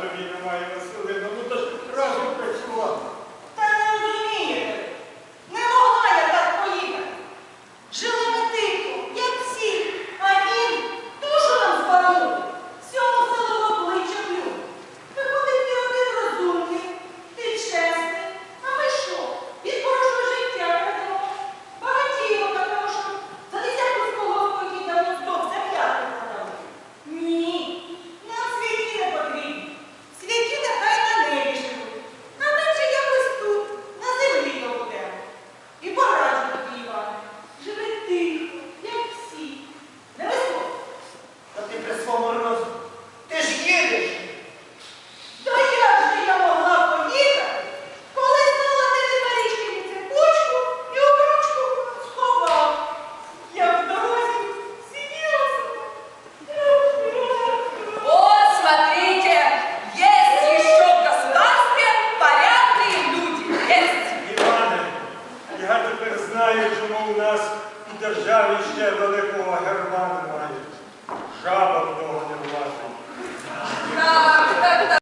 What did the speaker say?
тобі немає Василина, ну то ж разом працювати. знаючому у нас у державі ще великого герба.